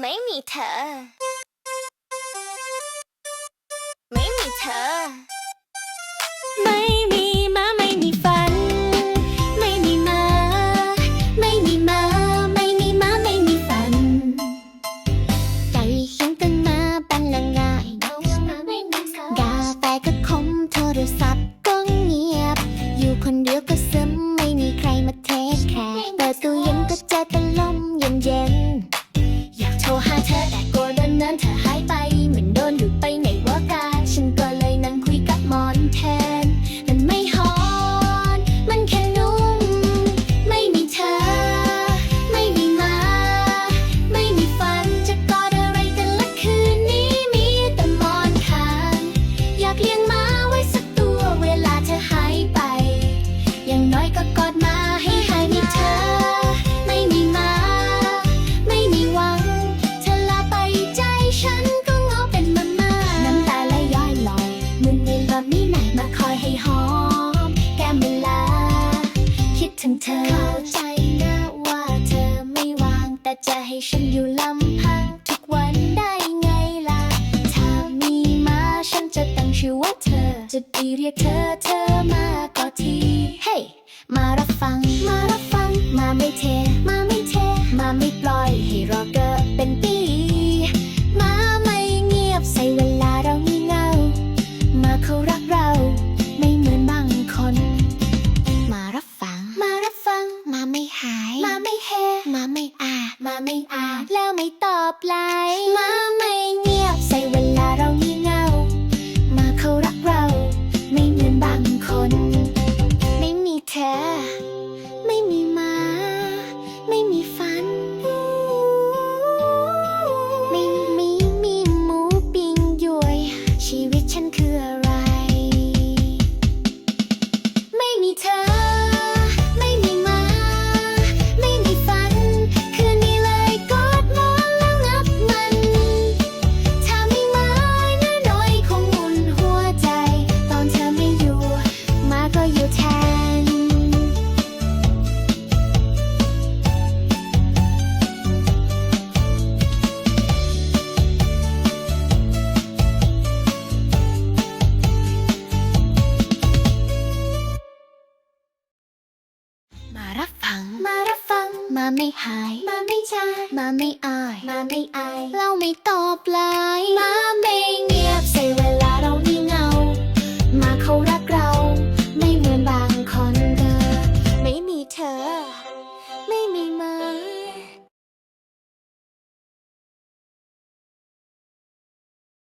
ไม่มีเธอ ไม่มีเธอ ไม่มีมาไม่มีฝัน ไม่มีมา ไม่มีมา ไม่มีมาไม่มีฝัน ใจฉันตั้งมาเป็นละง่ายกาแฟก็คมโทรศัพท์ก็เงียบ อยู่คนเดียวก็ซึมไม่มีใครมาเทคแคร์เปิดตู้เย็นก็เจอแต่ลมเย็นเย็น ให้ฉันอยู่ลำพังทุกวันได้ไงล่ะ ถ้ามีมาฉันจะตั้งชื่อว่าเธอ จะดีเรียกเธอเธอมาก็ที เฮ้มารับฟัง มารับ ไม่อาแล้วไม่ตอบไลน์มาไม่เงี แทน มารับฟัง มารับฟัง มาไม่หาย มาไม่จาย มาไม่อาย มาไม่อาย เราไม่ตอบไลน์มาไม่